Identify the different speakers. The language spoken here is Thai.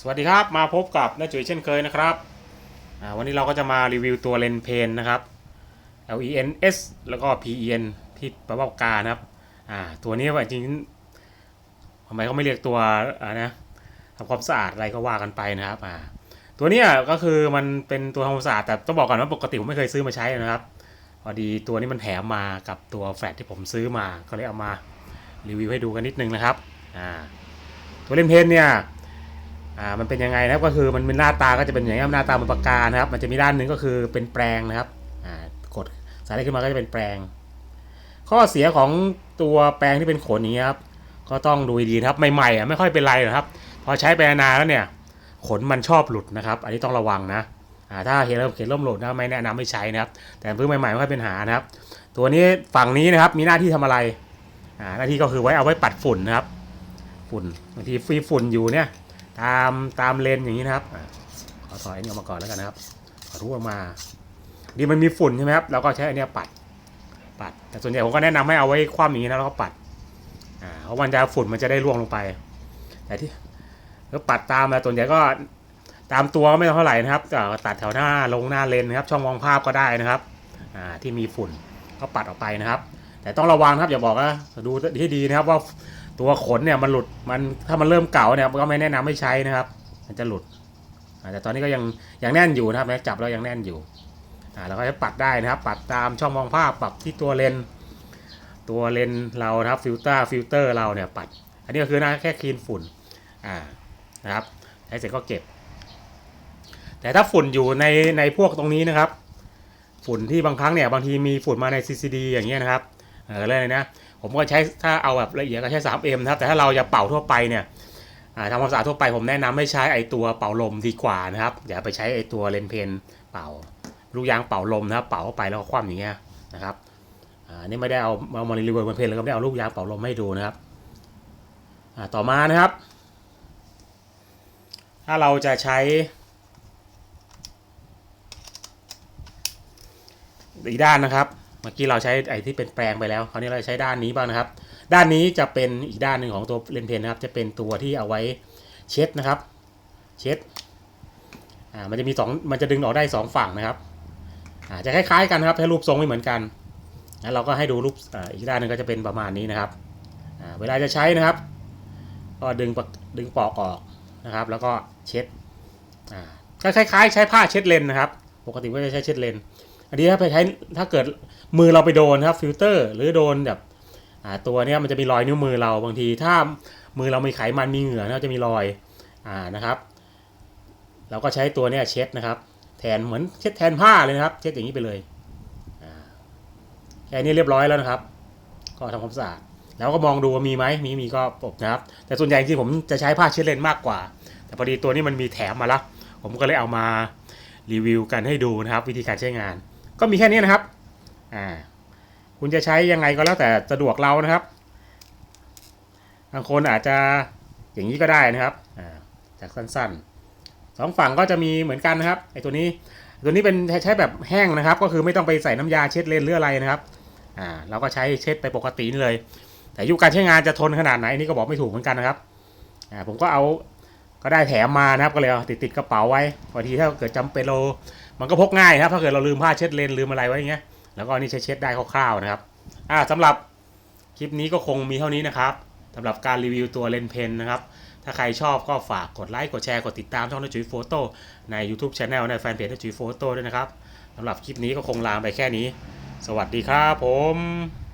Speaker 1: สวัสดีครับมาพบกับน้าจุ๋ยเช่นเคยนะครับวันนี้เราก็จะมารีวิวตัวเลนเพนนะครับ L E N S แล้วก็ P E N ที่แปลว่าปากกานะครับตัวนี้ว่าจริงๆทำไมเขาไม่เรียกตัวนะทำความสะอาดอะไรก็ว่ากันไปนะครับตัวนี้ก็คือมันเป็นตัวทำความสะอาดแต่ต้องบอกก่อนว่าปกติผมไม่เคยซื้อมาใช้นะครับพอดีตัวนี้มันแถมมากับตัวแฟลชที่ผมซื้อมาก็เลยเอามารีวิวให้ดูกันนิดนึงนะครับตัวเลนเพนเนี่ย อ่ามันเป็นยังไงนะครับก็คือมันเป็นหน้าตาก็จะเป็นอย่างนี้หน้าตาเป็นปากกานะครับ มันจะมีด้านหนึ่งก็คือเป็นแปรงนะครับอ่ากดสายได้ขึ้นมาก็จะเป็นแปรงข้อเสียของตัวแปรงที่เป็นขนอย่างนี้ครับก็ต้องดูดีครับใหม่ๆอะไม่ค่อยเป็นไรหรอกครับ พอใช้ไปนานแล้วเนี่ย ขนมันชอบหลุดนะครับ อันนี้ต้องระวังนะอ่าถ้าเห็นเริ่มเห็นร่มหลุดนะไม่แนะนำไม่ใช้นะครับ แต่เพิ่งใหม่ๆไม่ค่อยเป็นหานะครับ ตัวนี้ฝั่งนี้นะครับมีหน้าที่ทำอะไรอ่าหน้าที่ก็คือไว้เอาไว้ปัดฝุ่นนะครับ ฝุ่นบางทีฟรีฝุ่นอยู่เนี่ย ตามตามเลนอย่างนี้นะครับอาขอถอยอันนี้ออกมาก่อนแล้วกันนะครับ ขอรู้ออกมาดีมันมีฝุ่นใช่ไหมครับเราก็ใช้อันเนี้ยปัด ปัด แต่ส่วนใหญ่ผมก็แนะนำให้เอาไว้คว่ำอย่างนี้นะแล้วก็ปัดอ่าเพราะมันจะฝุ่นมันจะได้ร่วงลงไปแต่ที่แล้วปัดตามนะส่วนใหญ่ก็ตามตัวก็ไม่เท่าไหร่นะครับก็ตัดแถวหน้าลงหน้าเลนนะครับ ช่องมองภาพก็ได้นะครับอ่าที่มีฝุ่นก็ปัดออกไปนะครับ แต่ต้องระวังนะครับอย่าบอกนะดูที่ดีนะครับว่า ตัวขนเนี่ยมันหลุดมันถ้ามันเริ่มเก่าเนี่ยก็ไม่แนะนำให้ใช้นะครับ มันจะหลุดแต่ตอนนี้ก็ยังยังแน่นอยู่นะครับแม้จับแล้วยังแน่นอยู่เราก็จะปัดได้นะครับ ปัดตามช่องมองภาพปรับที่ตัวเลนตัวเลนเรานะครับฟิลเตอร์ฟิลเตอร์เราเนี่ยปัด อันนี้ก็คือหน้าแค่คลีนฝุ่นอ่านะครับใช้เสร็จก็เก็บ แต่ถ้าฝุ่นอยู่ในในพวกตรงนี้นะครับ ฝุ่นที่บางครั้งเนี่ยบางทีมีฝุ่นมาใน CCD อย่างเงี้ยนะครับเออเลยนะ ผมก็ใช้ถ้าเอาแบบละเอียดก็ใช้ 3M นะครับ แต่ถ้าเราจะเป่าทั่วไปเนี่ยทำความสะอาดทั่วไปผมแนะนำให้ใช้ไอตัวเป่าลมดีกว่านะครับอย่าไปใช้ไอตัวเลนเพนเป่า ลูกยางเป่าลมนะครับ เป่าเข้าไปแล้วก็คว่ำอย่างเงี้ยนะครับอ่านี่ไม่ได้เอาเอามารีวิวเลนเพนแล้วก็ไม่ได้เอาลูกยางเป่าลมให้ดูนะครับต่อมานะครับ ถ้าเราจะใช้อีกด้านนะครับ เมื่อกี้เราใช้ไอ้ที่เป็นแปลงไปแล้ว คราวนี้เราใช้ด้านนี้บ้างนะครับ ด้านนี้จะเป็นอีกด้านหนึ่งของตัวเลนเพนนะครับ จะเป็นตัวที่เอาไว้เช็ดนะครับ เช็ด อ่า มันจะมีสองมันจะดึงออกได้สองฝั่งนะครับ อ่า จะคล้ายๆกันครับแค่รูปทรงไม่เหมือนกันแล้วเราก็ให้ดูรูปอีกด้านหนึงก็จะเป็นประมาณนี้นะครับอ่าเวลาจะใช้นะครับ ก็ดึงปากดึงปอกออกนะครับ แล้วก็เช็ดอ่าก็คล้ายๆ ใช้ผ้าเช็ดเลนนะครับ ปกติก็จะใช้เช็ดเลน อันนี้ถ้าไปใช้ถ้าเกิดมือเราไปโดนครับฟิลเตอร์ หรือโดนแบบตัวเนี้ยมันจะมีรอยนิ้วมือเราบางที ถ้ามือเรามีไขมันมีเหงื่อนะจะมีรอยอ่านะครับ เราก็ใช้ตัวเนี้ยเช็ดนะครับ แทนเหมือนเช็ดแทนผ้าเลยนะครับ เช็ดอย่างนี้ไปเลยแค่นี้เรียบร้อยแล้วนะครับ ก็ทำความสะอาดแล้วก็มองดูว่ามีไหมมีมีก็ปบนะครับ แต่ส่วนใหญ่จริงๆผมจะใช้ผ้าเช็ดเลนมากกว่า แต่พอดีตัวนี้มันมีแถมมาล้วผมก็เลยเอามารีวิวกันให้ดูนะครับ วิธีการใช้งาน ก็มีแค่นี้นะครับอ่าคุณจะใช้ยังไงก็แล้วแต่สะดวกเรานะครับ บางคนอาจจะอย่างนี้ก็ได้นะครับอ่าจากสั้นๆสองฝั่งก็จะมีเหมือนกันนะครับไอ้ตัวนี้ตัวนี้เป็นใช้แบบแห้งนะครับ ก็คือไม่ต้องไปใส่น้ำยาเช็ดเลนหรืออะไรนะครับอ่าเราก็ใช้เช็ดไปปกตินี่เลย แต่ยุการใช้งานจะทนขนาดไหนนี่ก็บอกไม่ถูกเหมือนกันนะครับอ่าผมก็เอาก็ได้แถมมานะครับก็เลยเอาติดติดกระเป๋าไว้พอทีถ้าเกิดจำเป็นเรา มันก็พกง่ายครับ ถ้าเกิดเราลืมผ้าเช็ดเลนลืมอะไรไว้อย่างเงี้ย แล้วก็อันนี้ใช้เช็ดได้คร่าวๆนะครับ อ่าสำหรับคลิปนี้ก็คงมีเท่านี้นะครับสำหรับการรีวิวตัวเลนเพนนะครับ ถ้าใครชอบก็ฝากกดไลค์ กดแชร์ กดติดตามช่องนจุยโฟโต้ใน YouTube Channel ในแฟนเพจนจุยโฟโต้ด้วยนะครับสำหรับคลิปนี้ก็คงลาไปแค่นี้ สวัสดีครับผม